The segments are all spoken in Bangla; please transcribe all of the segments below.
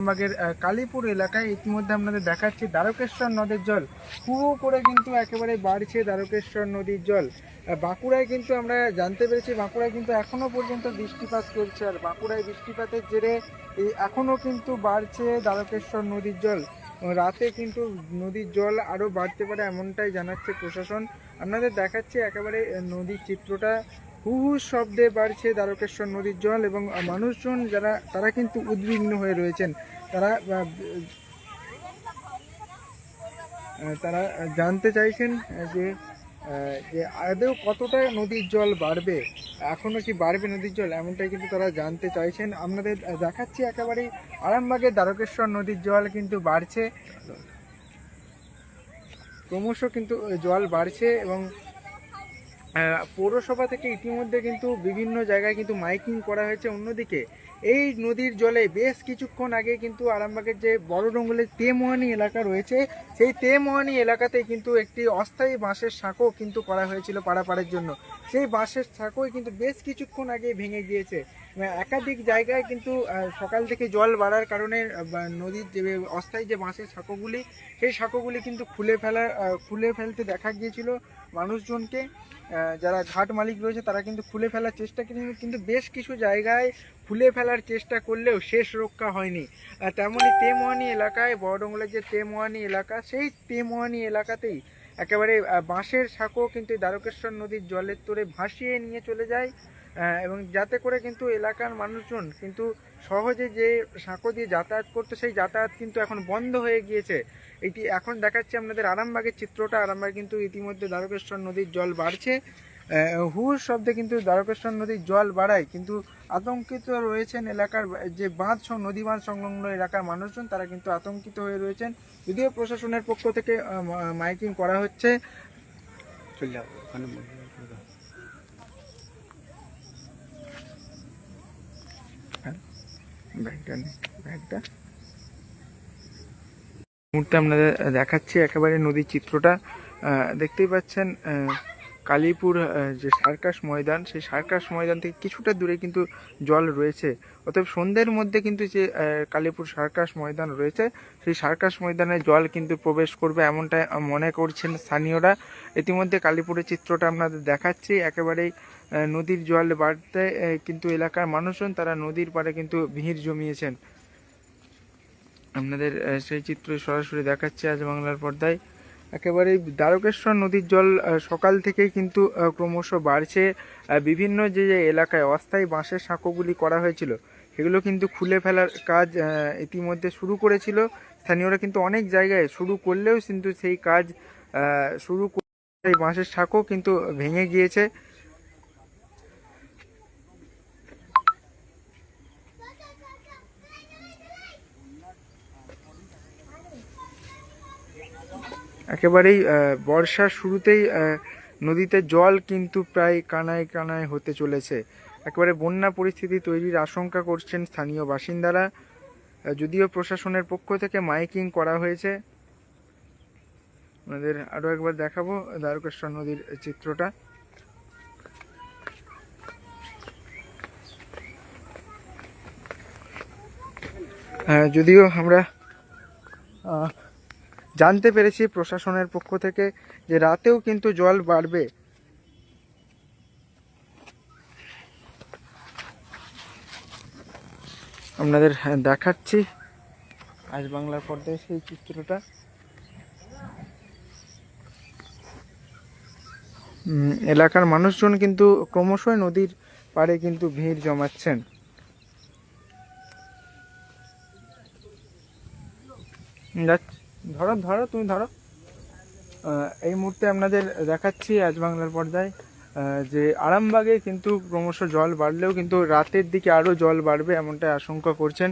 আহ, কালীপুর এলাকায় ইতিমধ্যে আপনাদের দেখাচ্ছি দ্বারকেশ্বর নদের জল। পুরো করে কিন্তু একেবারে বাড়ছে দ্বারকেশ্বর নদীর জল। বাঁকুড়ায় কিন্তু আমরা জানতে পেরেছি বাঁকুড়ায় কিন্তু এখনও পর্যন্ত বৃষ্টিপাত চলছে আর বাঁকুড়ায় বৃষ্টিপাতের জেরে এই এখনও কিন্তু বাড়ছে দ্বারকেশ্বর নদীর জল। রাতে কিন্তু নদীর জল আরও বাড়তে পারে এমনটাই জানাচ্ছে প্রশাসন। আপনাদের দেখাচ্ছি একেবারে নদীর চিত্রটা। হু হু শব্দে বাড়ছে দ্বারকেশ্বর নদীর জল এবং মানুষজন যারা, তারা কিন্তু উদ্বিগ্ন হয়ে রয়েছেন। তারা তারা জানতে চাইছেন যে যে আদৌ কতটা নদীর জল বাড়বে? এখনও কি বাড়বে নদীর জল? এমনটাই কিন্তু তারা জানতে চাইছেন। আপনাদের দেখাচ্ছি একেবারেই আরামবাগের দ্বারকেশ্বর নদীর জল কিন্তু বাড়ছে। ক্রমশ কিন্তু জল বাড়ছে এবং পৌরসভা থেকে ইতিমধ্যে কিন্তু বিভিন্ন জায়গায় কিন্তু মাইকিং করা হয়েছে। অন্যদিকে এই নদীর জলে বেশ কিছুক্ষণ আগে কিন্তু আরামবাগের যে বড় ডঙ্গলের তেমোহানি এলাকা রয়েছে, সেই তেমোহানি এলাকাতে কিন্তু একটি অস্থায়ী বাঁশের সাঁকো কিন্তু করা হয়েছিল পারাপারের জন্য। সেই বাঁশের সাঁকোই কিন্তু বেশ কিছুক্ষণ আগে ভেঙে গিয়েছে। একাধিক জায়গায় কিন্তু সকাল থেকে জল বাড়ার কারণে নদীর যে অস্থায়ী যে বাঁশের সাঁকোগুলি, সেই সাঁকোগুলি কিন্তু খুলে ফেলা খুলে ফেলতে দেখা গিয়েছিল। মানুষজনকে যারা ঘাট মালিক রয়েছে তারা কিন্তু খুলে ফেলার চেষ্টা কিন্তু কিন্তু বেশ কিছু জায়গায় খুলে ফেলার চেষ্টা করলেও শেষ রক্ষা হয়নি। তেমনই তেমোয়ানি এলাকায়, বড়ডঙ্গলের যে তেমোয়ানি এলাকা, সেই তেমোয়ানি এলাকাতেই একেবারে বাঁশের সাঁকো কিন্তু দ্বারকেশ্বর নদীর জলের তোরে ভাসিয়ে নিয়ে চলে যায়। এবং যাতে করে কিন্তু এলাকার মানুষজন কিন্তু সহজে যে সাঁকো দিয়ে যাতায়াত করতো, সেই যাতায়াত কিন্তু এখন বন্ধ হয়ে গিয়েছে। এটি এখন দেখাচ্ছি আপনাদের আরামবাগের চিত্রটা। আরামবাগ কিন্তু ইতিমধ্যে দ্বারকেশ্বর নদীর জল বাড়ছে। হুর শব্দে কিন্তু দ্বারকেশ্বর নদীর জল বাড়ায়। কিন্তু আতঙ্কিত রয়েছেন এলাকার যে বাঁধ নদী বাঁধ সংলগ্ন এলাকার মানুষজন, তারা কিন্তু আতঙ্কিত হয়ে রয়েছেন। যদিও প্রশাসনের পক্ষ থেকে মাইকিং করা হচ্ছে। ব্যাগটা নেই ব্যাগটা। মুহূর্তে আপনাদের দেখাচ্ছি একেবারে নদীর চিত্রটা। দেখতেই পাচ্ছেন কালীপুর যে সার্কাস ময়দান, সেই সার্কাস ময়দান থেকে কিছুটা দূরে কিন্তু জল রয়েছে। অতএব সন্ধ্যের মধ্যে কিন্তু যে কালীপুর সার্কাস ময়দান রয়েছে, সেই সার্কাস ময়দানে জল কিন্তু প্রবেশ করবে এমনটা মনে করছেন স্থানীয়রা। ইতিমধ্যে কালীপুরের চিত্রটা আপনাদের দেখাচ্ছি। একেবারেই নদীর জল বাড়তে কিন্তু এলাকার মানুষজন তারা নদীর পাড়ে কিন্তু ভিড় জমিয়েছেন। আপনাদের সেই চিত্র সরাসরি দেখাচ্ছে আজ বাংলার পর্দায়। একেবারে দ্বারকেশ্বর নদীর জল সকাল থেকেই কিন্তু ক্রমশ বাড়ছে। বিভিন্ন যে যে এলাকায় অস্থায়ী বাঁশের সাঁকোগুলি করা হয়েছিল, সেগুলো কিন্তু খুলে ফেলার কাজ ইতিমধ্যে শুরু করেছিল। স্থানীয়রা কিন্তু অনেক জায়গায় শুরু করলেও কিন্তু সেই কাজ শুরু করে বাঁশের সাঁকো কিন্তু ভেঙে গিয়েছে। একেবারেই বর্ষার শুরুতেই নদীতে জল কিন্তু প্রায় কানায় কানায় হতে চলেছে। একেবারে বন্যা পরিস্থিতি তৈরির আশঙ্কা করছেন স্থানীয় বাসিন্দারা। যদিও প্রশাসনের পক্ষ থেকে মাইকিং করা হয়েছে। আমাদের আরও একবার দেখাবো দ্বারকেশ্বর নদীর চিত্রটা। যদিও আমরা জানতে পেরেছি প্রশাসনের পক্ষ থেকে যে রাতেও কিন্তু জল বাড়বে। আপনাদের দেখাচ্ছি। আজ বাংলার পর্দায় সেই চিত্রটা। এলাকার মানুষজন কিন্তু ক্রমশই নদীর পাড়ে কিন্তু ভিড় জমাচ্ছেন। যাচ্ছি। ধরো ধরো, তুমি ধরো। এই মুহূর্তে আপনাদের দেখাচ্ছি আজ বাংলার পর্দায় যে আরামবাগে কিন্তু ক্রমশ জল বাড়লেও কিন্তু রাতের দিকে আরও জল বাড়বে এমনটাই আশঙ্কা করছেন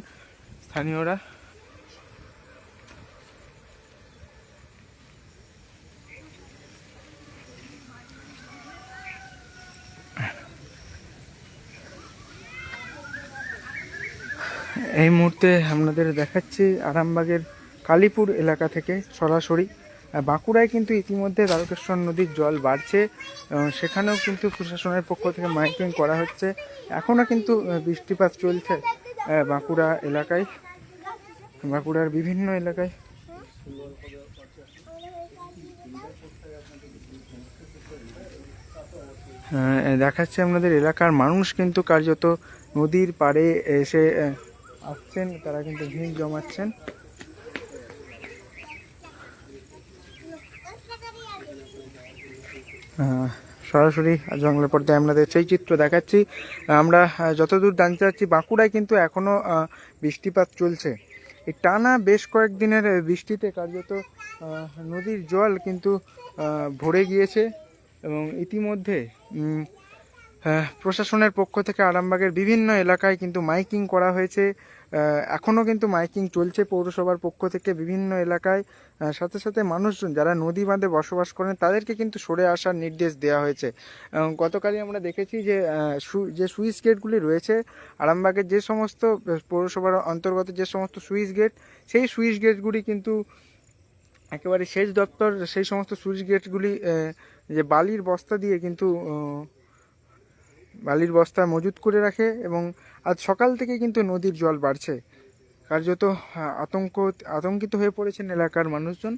স্থানীয়রা। এই মুহূর্তে আপনাদের দেখাচ্ছি আরামবাগের কালীপুর এলাকা থেকে সরাসরি। বাঁকুড়ায় কিন্তু ইতিমধ্যে দ্বারকেশ্বর নদীর জল বাড়ছে। সেখানেও কিন্তু প্রশাসনের পক্ষ থেকে মাইকিং করা হচ্ছে। এখনও কিন্তু বৃষ্টিপাত চলছে বাঁকুড়া এলাকায়। বাঁকুড়ার বিভিন্ন এলাকায়। দেখাচ্ছে আপনাদের এলাকার মানুষ কিন্তু কার্যত নদীর পাড়ে এসে আসছেন। তারা কিন্তু ভিড় জমাচ্ছেন। সরাসরি জঙ্গলের পর্দায় আপনাদের সেই চিত্র দেখাচ্ছি। আমরা যতদূর জানতে পারছি, বাঁকুড়ায় কিন্তু এখনও বৃষ্টিপাত চলছে। এই টানা বেশ কয়েকদিনের বৃষ্টিতে কার্যত নদীর জল কিন্তু ভরে গিয়েছে এবং ইতিমধ্যে প্রশাসনের পক্ষ থেকে আরামবাগের বিভিন্ন এলাকায় কিন্তু মাইকিং করা হয়েছে। এখনও কিন্তু মাইকিং চলছে পৌরসভার পক্ষ থেকে বিভিন্ন এলাকায়। সাথে সাথে মানুষজন যারা নদী বাঁধে বসবাস করেন, তাদেরকে কিন্তু সরে আসার নির্দেশ দেওয়া হয়েছে। গতকালই আমরা দেখেছি যে যে সুইচ গেটগুলি রয়েছে, আরামবাগের যে সমস্ত পৌরসভার অন্তর্গত যে সমস্ত সুইচ গেট, সেই সুইচ গেটগুলি কিন্তু একেবারে সেচ দপ্তর, সেই সমস্ত সুইচ গেটগুলি যে বালির বস্তা দিয়ে কিন্তু বালির বস্তা মজুত করে রাখে এবং আজ সকাল থেকে কিন্তু নদীর জল বাড়ছে। কার্যত আহ, আতঙ্ক আতঙ্কিত হয়ে পড়েছেন এলাকার মানুষজন।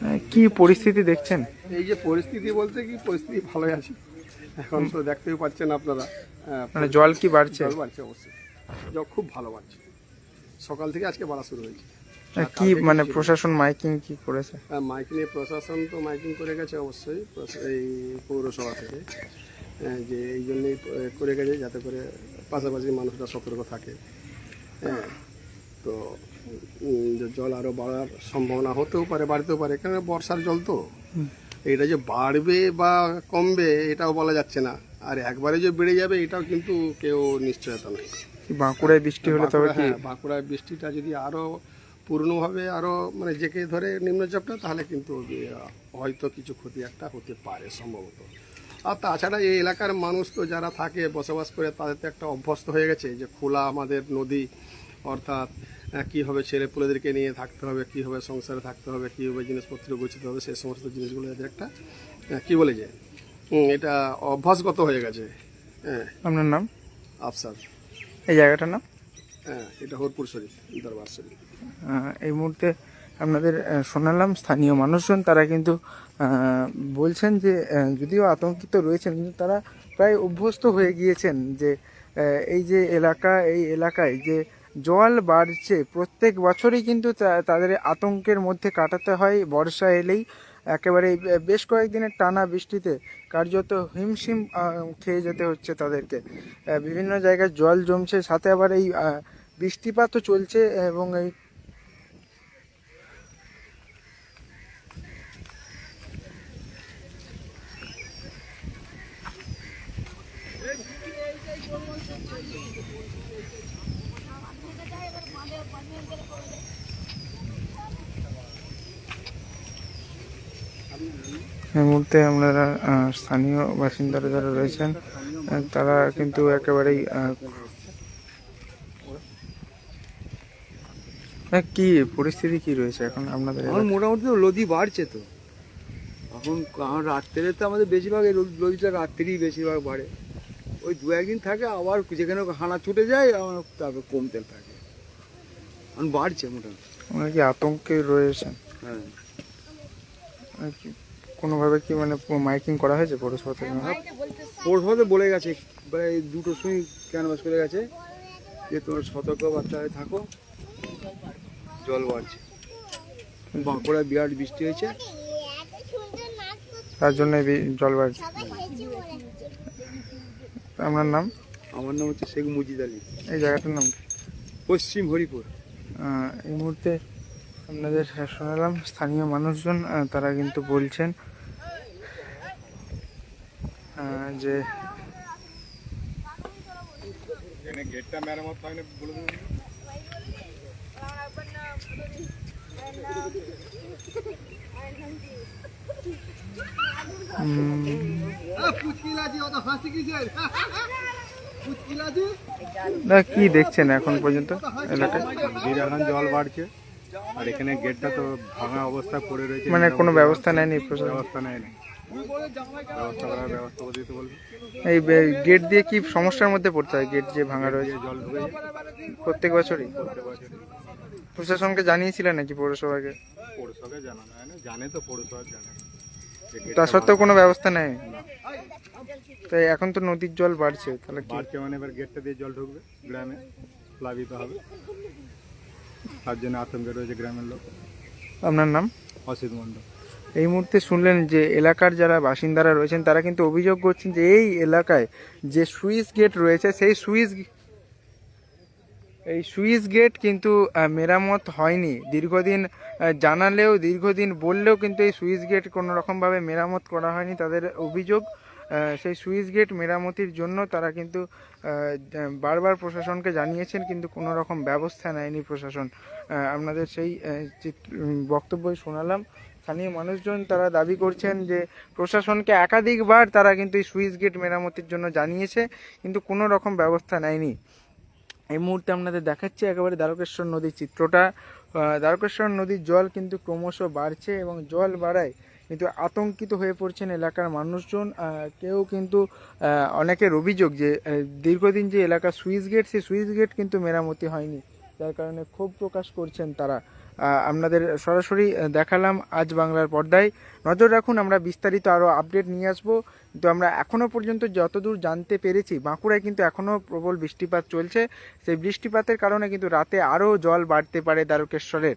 আহ, কি পরিস্থিতি দেখছেন? এই যে পরিস্থিতি বলতে কি পরিস্থিতি ভালোই আছে। এখন তো দেখতেই পাচ্ছেন আপনারা। আহ, মানে জল কি বাড়ছে? জল বাড়ছে অবশ্যই। জল খুব ভালো বাড়ছে। সকাল থেকে আজকে বাড়া শুরু হয়েছে। কি মানে প্রশাসন মাইকিং কি করেছে? মাইকিং এর প্রশাসন তো মাইকিং করে গেছে অবশ্যই এই পৌরসভা থেকে। আহ, যে এই জন্যই করে গেছে যাতে করে পাশাপাশি মানুষরা সতর্ক থাকে। হ্যাঁ তো জল আরও বাড়ার সম্ভাবনা হতেও পারে বাড়তেও পারে কেন বর্ষার জল তো। এটা যে বাড়বে বা কমবে এটাও বলা যাচ্ছে না। আর একবারে যে বেড়ে যাবে এটাও কিন্তু কেউ নিশ্চয়তা নেই। বাঁকুড়ায় বৃষ্টি হলে তবে কি হ্যাঁ, বাঁকুড়ায় বৃষ্টিটা যদি আরও পূর্ণভাবে আরও মানে জেকে ধরে নিম্নচাপটা তাহলে কিন্তু হয়তো কিছু ক্ষতি একটা হতে পারে সম্ভবত। আর তাছাড়া এই এলাকার মানুষ তো যারা থাকে বসবাস করে তাদের তো একটা অভ্যস্ত হয়ে গেছে যে খোলা আমাদের নদী অর্থাৎ কীভাবে ছেলে পুলেদেরকে নিয়ে থাকতে হবে কীভাবে সংসারে থাকতে হবে কীভাবে জিনিসপত্র গোছাতে হবে সেই সমস্ত জিনিসগুলো এদের একটা কি বলে যে এটা অভ্যাসগত হয়ে গেছে। হ্যাঁ। আপনার নাম? আফসার। এই জায়গাটার নাম? হ্যাঁ এটা হরপুর শরীফ দরবার শরীফ। এই মুহূর্তে আপনাদের শোনালাম স্থানীয় মানুষজন তারা কিন্তু বলছেন যে যদিও আতঙ্কিত রয়েছেন কিন্তু তারা প্রায় অভ্যস্ত হয়ে গিয়েছেন যে এই যে এলাকা এই এলাকায় যে জল বাড়ছে প্রত্যেক বছরই কিন্তু তাদের আতঙ্কের মধ্যে কাটাতে হয় বর্ষা এলেই একেবারে বেশ কয়েকদিনের টানা বৃষ্টিতে কার্যত হিমশিম খেয়ে যেতে হচ্ছে তাদেরকে। বিভিন্ন জায়গায় জল জমছে, সাথে আবার এই বৃষ্টিপাতও চলছে এবং এই এই মুহূর্তে আপনারা স্থানীয় বাসিন্দারা যারা রয়েছেন তারা কিন্তু একেবারেই কি পরিস্থিতি কি রয়েছে এখন আপনাদের এখন মোটামুটি তো নদী বাড়ছে তো। এখন কারণ রাত্রে তো আমাদের বেশিরভাগ এই নদীটা রাত্রেই বেশিরভাগ বাড়ে। ওই দু একদিন থাকে আবার যেখানে হানা ছুটে যায় তারপর কমতে থাকে। এখন বাড়ছে মোটামুটি। আপনারা কি আতঙ্কে রয়েছেন? হ্যাঁ। কি- কোনোভাবে কি মানে মাইকিং করা হয়েছে পৌরসভা থেকে পৌরসভাতে বলে গেছে প্রায় দুটোর সময় ক্যানভাস করে গেছে যে তোমার সতর্ক বাচ্চায় থাকো জল বাড়ছে। বাঁকুড়ায় বিরাট বৃষ্টি হয়েছে। তার জন্য বি- জল বাড়ছে। আপনার নাম? আমার নাম হচ্ছে শেখ মুজিদ আলী। এই জায়গাটার নাম পশ্চিম হরিপুর। এই মুহূর্তে আপনাদের শোনালাম স্থানীয় মানুষজন তারা কিন্তু বলছেন যে গেটটা মেরামত না বলে কি দেখছেন এখন পর্যন্ত এলাকায়? জল বাড়ছে আর এখানে গেটটা তো ভাঙা অবস্থা পড়ে রয়েছে। মানে কোনো ব্যবস্থা নেয়নি ব্যবস্থা নেয় এই গেট দিয়ে কি সমস্যার মধ্যে পড়তে হয়? গেট যে ভাঙা রয়েছে। প্রত্যেক বছরই? প্রশাসনকে জানিয়েছিলেন নাকি পৌরসভাকে? জানে তো পৌরসভা জানে তা সত্ত্বেও কোনো ব্যবস্থা নেই? তাই এখন তো নদীর জল বাড়ছে তাহলে বাড়ছে মানে এবার গেটটা দিয়ে জল ঢুকবে গ্রামে প্লাবিত হবে। তার জন্য আতঙ্কে রয়েছে গ্রামের লোক। আপনার নাম? অসিত মণ্ডল। এই মুহূর্তে শুনলেন যে এলাকার যারা বাসিন্দারা রয়েছেন, তারা কিন্তু অভিযোগ করছেন যে এই এলাকায় যে সুইচ গেট রয়েছে, সেই সুইচ এই সুইচ গেট কিন্তু মেরামত হয়নি। দীর্ঘদিন জানালেও, দীর্ঘদিন বললেও কিন্তু এই সুইচ গেট কোনো রকমভাবে মেরামত করা হয়নি। তাদের অভিযোগ সেই সুইচ গেট মেরামতির জন্য তারা কিন্তু বারবার প্রশাসনকে জানিয়েছেন, কিন্তু কোনো রকম ব্যবস্থা নেয়নি প্রশাসন। আপনাদের সেই বক্তব্যই শোনালাম। স্থানীয় মানুষজন তারা দাবি করছেন যে, প্রশাসনকে একাধিকবার তারা কিন্তু এই সুইচ গেট মেরামতির জন্য জানিয়েছে, কিন্তু কোনো রকম ব্যবস্থা নেয়নি। এই মুহূর্তে আপনাদের দেখাচ্ছি একেবারে দ্বারকেশ্বর নদীর চিত্রটা। দ্বারকেশ্বর নদীর জল কিন্তু ক্রমশ বাড়ছে এবং জল বাড়ায় কিন্তু আতঙ্কিত হয়ে পড়ছেন এলাকার মানুষজন কেউ কিন্তু অনেকের অভিযোগ যে দীর্ঘদিন যে এলাকার সুইচ গেট, সেই সুইচ গেট কিন্তু মেরামতি হয়নি। যার কারণে ক্ষোভ প্রকাশ করছেন তারা। আপনাদের সরাসরি দেখালাম আজ বাংলার পর্দায়। নজর রাখুন, আমরা বিস্তারিত আরও আপডেট নিয়ে আসব। কিন্তু আমরা এখনও পর্যন্ত যতদূর জানতে পেরেছি, বাঁকুড়ায় কিন্তু এখনও প্রবল বৃষ্টিপাত চলছে। সেই বৃষ্টিপাতের কারণে কিন্তু রাতে আরও জল বাড়তে পারে দ্বারকেশ্বরের।